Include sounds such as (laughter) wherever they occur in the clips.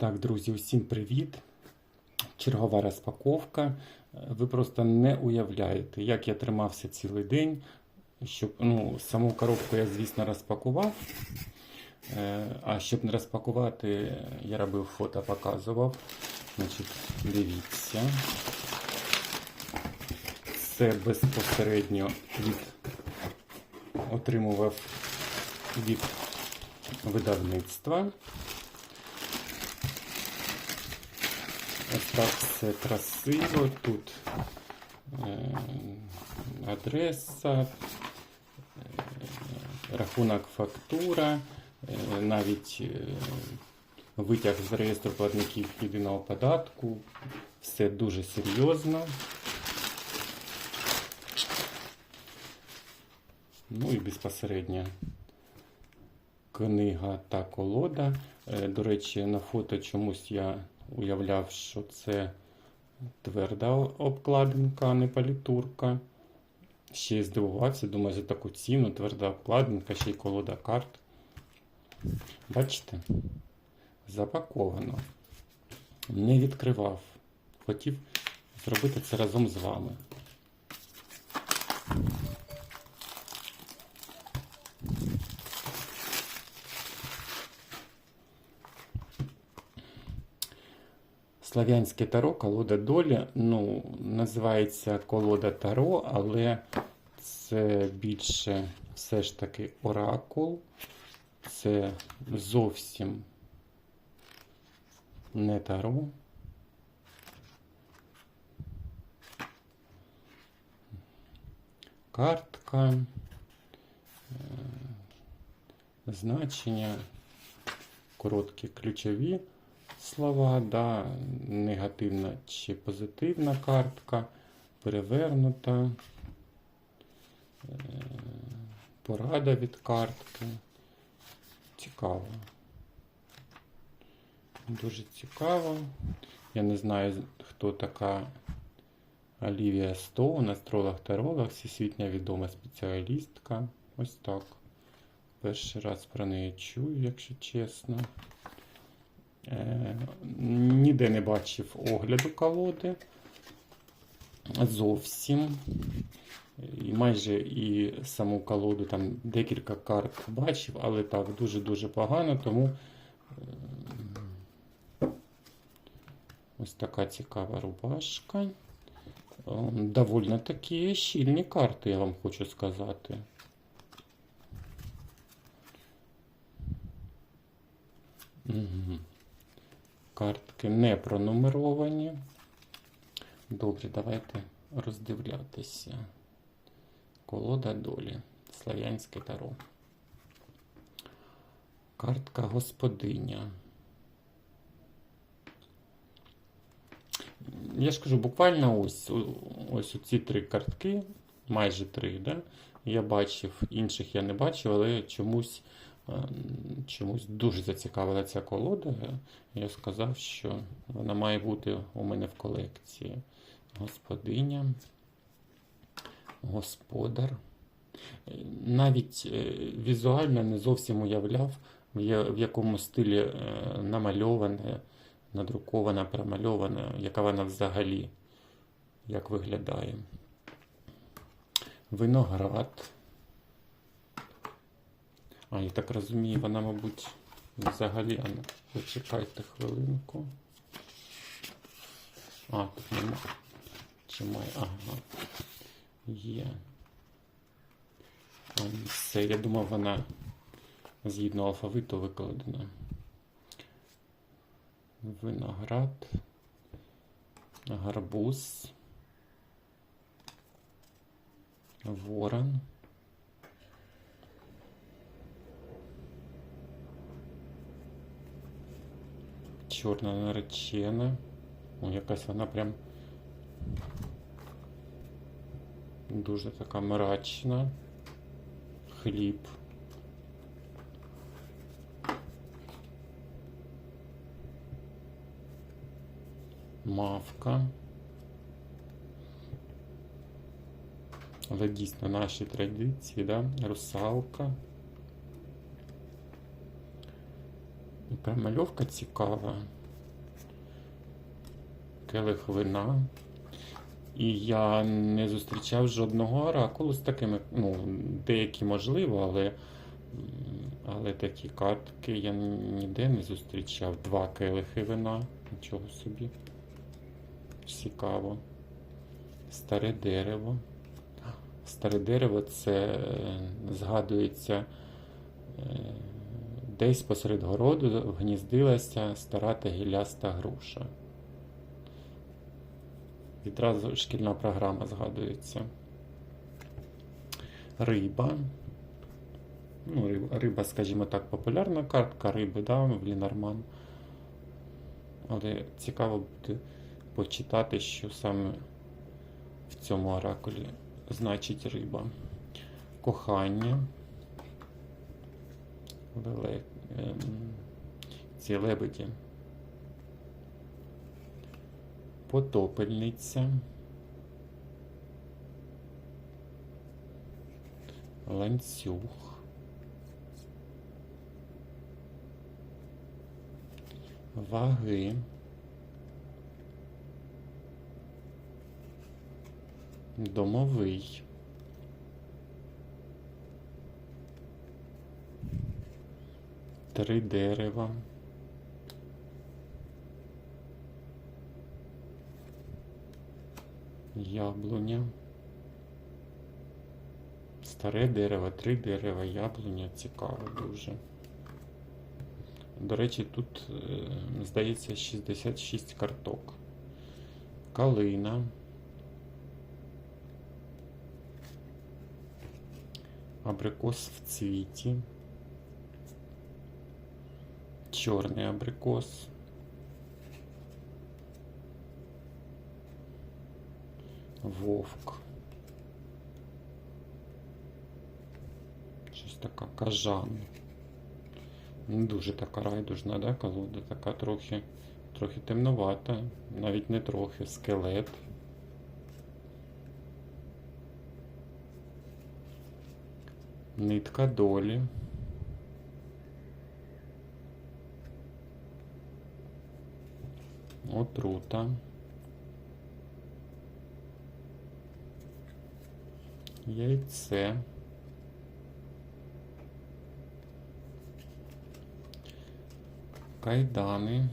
Так, друзі, усім привіт! Чергова розпаковка. Ви просто не уявляєте, як я тримався цілий день. Щоб, ну, саму коробку я, звісно, розпакував. Е, А щоб не розпакувати, я робив фото, показував. Значить, дивіться. Це безпосередньо від отримував від видавництва. Ось так все красиво. Тут е, адреса, е, рахунок фактура, е, навіть витяг з реєстру платників єдиного податку. Все дуже серйозно. Ну і безпосередньо книга та колода. До речі, на фото чомусь я уявляв, що це тверда обкладинка, а не палітурка. Ще й здивувався, думаю, за таку ціну тверда обкладинка, ще й колода карт. Бачите? Запаковано. Не відкривав. Хотів зробити це разом з вами. Слав'янське таро, колода долі. Ну, називається колода таро, але це більше все ж таки оракул. Це зовсім не таро. Картка, е, значення, короткі ключові слова, да, негативна чи позитивна картка, перевернута, е, порада від картки. Цікаво. Дуже цікаво. Я не знаю, хто така Олівія Стоун, астролог-таролог, всесвітня відома спеціалістка. Ось так. Перший раз про неї чую, якщо чесно. Е, ніде не бачив огляду колоди. Зовсім. І майже і саму колоду там декілька карт бачив, але так, дуже-дуже погано, тому е, ось така цікава рубашка. Е, Довольно такі щільні карти, я вам хочу сказати. Угу. Картки не пронумеровані. Добре, давайте роздивлятися. Колода долі. Слав'янське таро. Картка господиня. Я ж кажу, буквально ось ось ці три картки, майже три, да? я бачив, інших я не бачив, але чомусь чомусь дуже зацікавила ця колода. Я сказав, що вона має бути у мене в колекції. Господиня, господар. Навіть е, візуально не зовсім уявляв, в якому стилі е, намальоване, надрукована, промальована, яка вона взагалі як виглядає. Виноград. А, я так розумію, вона, мабуть, взагалі. А ну, почекайте хвилинку. А, тут нема. Чи має? Ага. Є. А, Все, я думав, вона згідно алфавиту викладена. Виноград. Гарбуз. Ворон. Чорна наречена. О, якась вона прям дуже така мрачна. Хліб. Мавка. Але дійсно наші традиції, да? русалка. І промальовка цікава. келих вина. І я не зустрічав жодного оракулу з такими, ну, деякі можливо, але, але такі картки я ніде не зустрічав. Два келихи вина. Нічого собі. Цікаво. Старе дерево. Старе дерево це е, згадується е, десь посеред городу гніздилася стара та гілляста груша. Відразу шкільна програма згадується. Риба. Ну, риба, риба, скажімо так, популярна картка риби, да, в Лінарман. Але цікаво буде почитати, що саме в цьому оракулі значить риба. Кохання. Леле, ем, ці лебеді. Потопельниця. Ланцюг. Ваги. Домовий. Три дерева. Яблуня. Старе дерево, три дерева, яблуня. Цікаво дуже. До речі, тут, е, здається, 66 карток. Калина. Абрикос в цвіті. Чорний абрикос. Вовк. Щось така кажан. Не дуже така райдужна, да, колода, така трохи, трохи темновата, навіть не трохи, скелет. Нитка долі. Отрута. Яйце. Кайдани.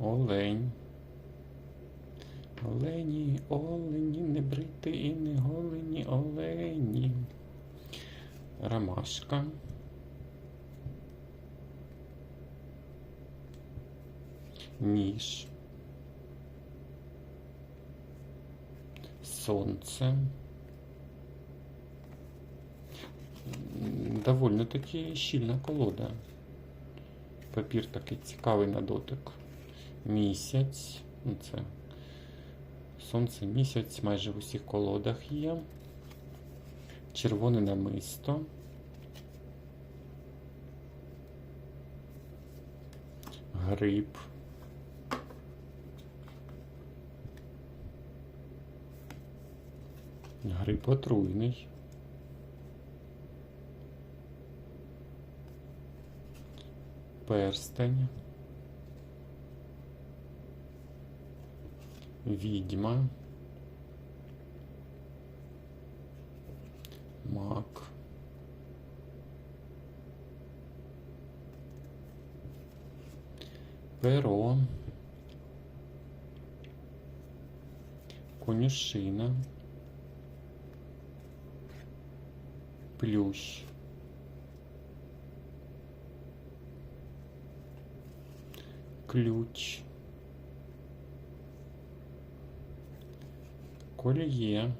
Олень. Олені, олені, не брити і не голені олені. Ромашка. Ніж. Сонце. Довольно таки щільна колода. Папір такий цікавий на дотик. Місяць. Ну, це сонце місяць майже в усіх колодах є. Червоне намисто. Гриб. Гриб отруйний. Перстень. Відьма. Мак. Перо. Конюшина. Плющ. Ключ. Кольє.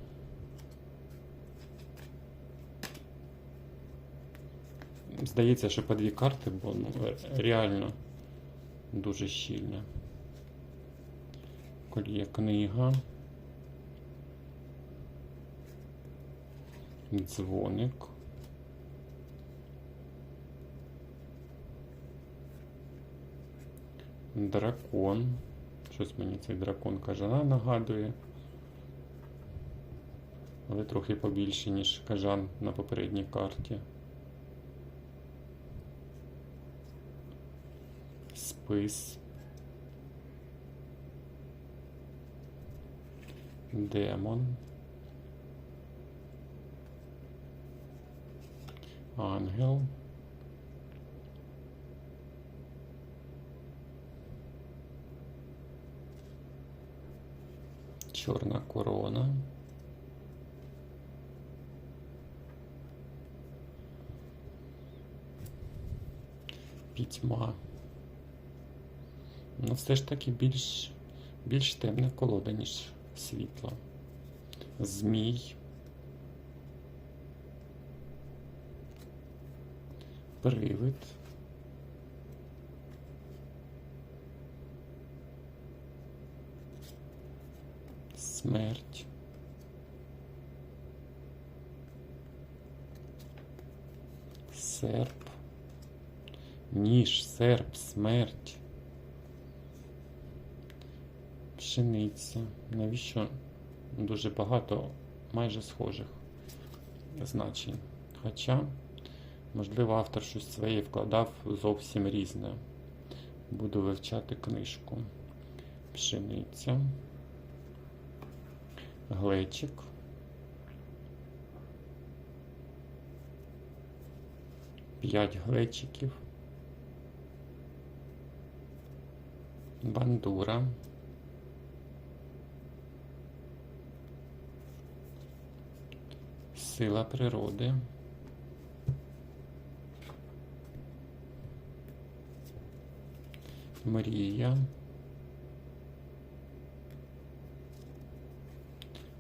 Здається, що по дві карти, бо ну, реально дуже щільно. Кольє книга. Дзвоник. Дракон. Щось мені цей дракон кажана нагадує. Але трохи побільше, ніж кажан на попередній карті. спис, демон, ангел, чорна корона. Пітьма. Ну, все ж таки більш, більш темна колода, ніж світла. Змій. Привид. Смерть. Серп. Ніж, серп, смерть. Пшениця. Навіщо дуже багато майже схожих значень? Хоча, можливо, автор щось своє вкладав зовсім різне. Буду вивчати книжку. Пшениця. Глечик. П'ять глечиків. Бандура. Сила природи. Мрія.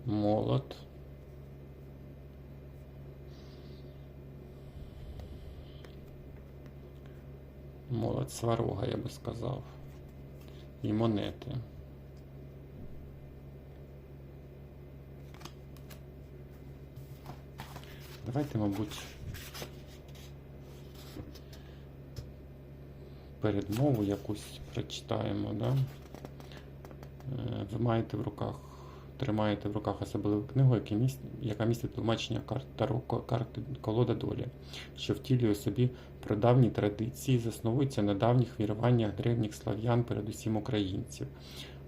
Молот. Молот сварога, я би сказав. І монети. Давайте, мабуть, передмову якусь прочитаємо, да? Е, Ви маєте в руках, тримаєте в руках особливу книгу, яка містить тлумачення карт Таро, карти колода долі, що втілює собі прадавні традиції, засновується на давніх віруваннях древніх слав'ян, передусім українців.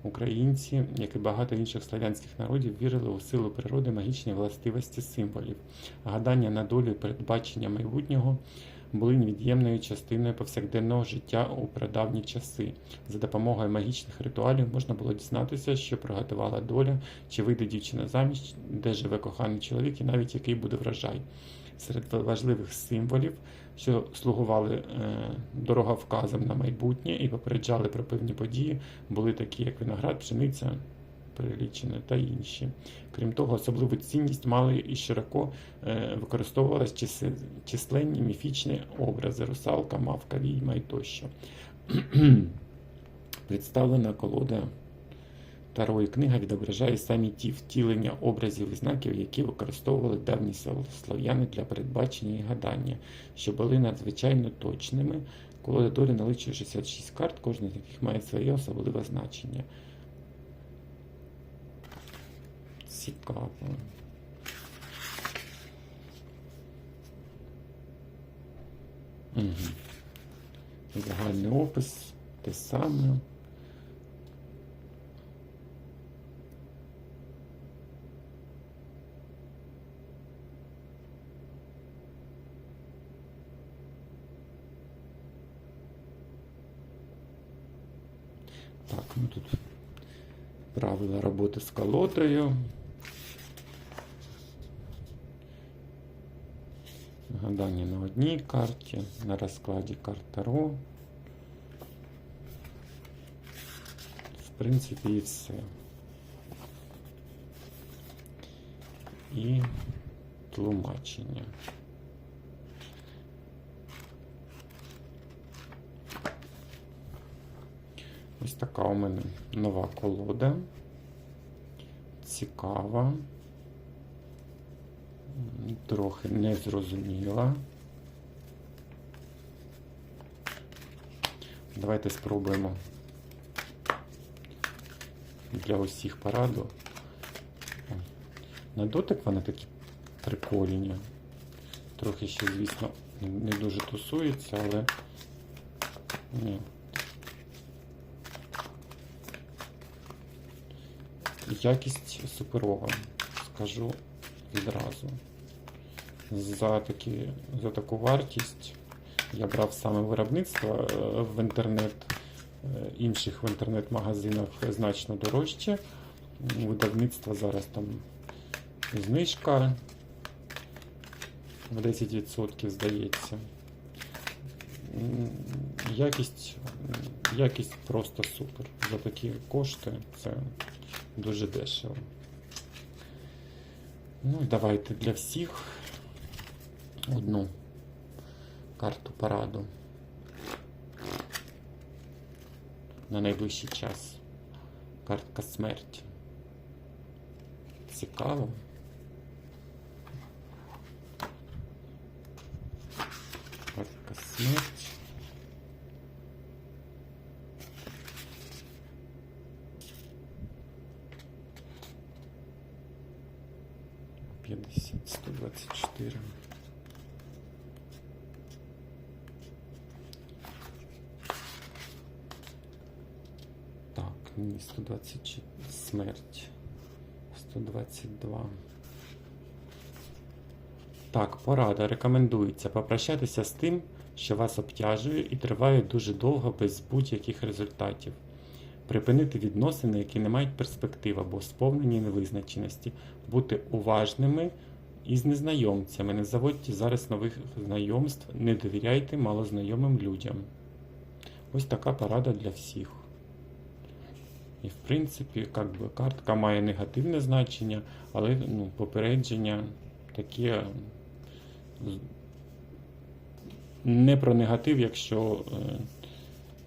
Українці, як і багато інших слав'янських народів, вірили у силу природи магічні властивості символів. Гадання на долю і передбачення майбутнього були невід'ємною частиною повсякденного життя у прадавні часи. За допомогою магічних ритуалів можна було дізнатися, що приготувала доля, чи вийде дівчина заміж, де живе коханий чоловік, і навіть який буде врожай. Серед важливих символів, що слугували е, дороговказом на майбутнє і попереджали про певні події, були такі, як виноград, пшениця, перелічені та інші. Крім того, особливу цінність мали і широко е, використовувалися численні міфічні образи русалка, мавка, відьма і тощо. (clears throat) Представлена колода Таро і книга відображає самі ті втілення образів і знаків, які використовували давні слав'яни для передбачення і гадання, що були надзвичайно точними. Колода долі наличує 66 карт, кожна з яких має своє особливе значення. Цікаво. Угу. Загальний опис те саме. Так, ну тут правила роботи з колодою. Гадання на одній карті, на розкладі карт Таро. В принципі, і все. І тлумачення. Ось така у мене нова колода. Цікава трохи незрозуміла. Давайте спробуємо для усіх параду. На дотик вони такі прикольні. Трохи ще, звісно, не дуже тусується, але ні. Якість суперова, скажу відразу. За, такі, за таку вартість я брав саме виробництво е, в інтернет, е, інших в інтернет-магазинах значно дорожче. Видавництво зараз там знижка в 10% здається. Якість, якість просто супер. За такі кошти це дуже дешево. Ну давайте для всіх одну карту параду на найближчий час. Картка смерті. Цікаво. Картка смерті. 122. Так, порада. Рекомендується попрощатися з тим, що вас обтяжує і триває дуже довго без будь-яких результатів. Припинити відносини, які не мають перспектив або сповнені невизначеності. Бути уважними із незнайомцями. Не заводьте зараз нових знайомств, не довіряйте малознайомим людям. Ось така порада для всіх. І в принципі, як би, картка має негативне значення, але ну, попередження таке не про негатив, якщо е,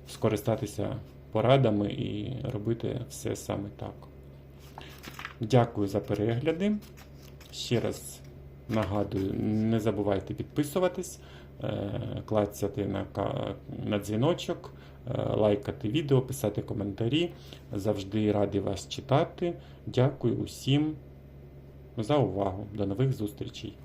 скористатися порадами і робити все саме так. Дякую за перегляди. Ще раз нагадую, не забувайте підписуватись, е, клацати на, дзвіночок, лайкати відео, писати коментарі. Завжди радий вас читати. Дякую усім за увагу. До нових зустрічей!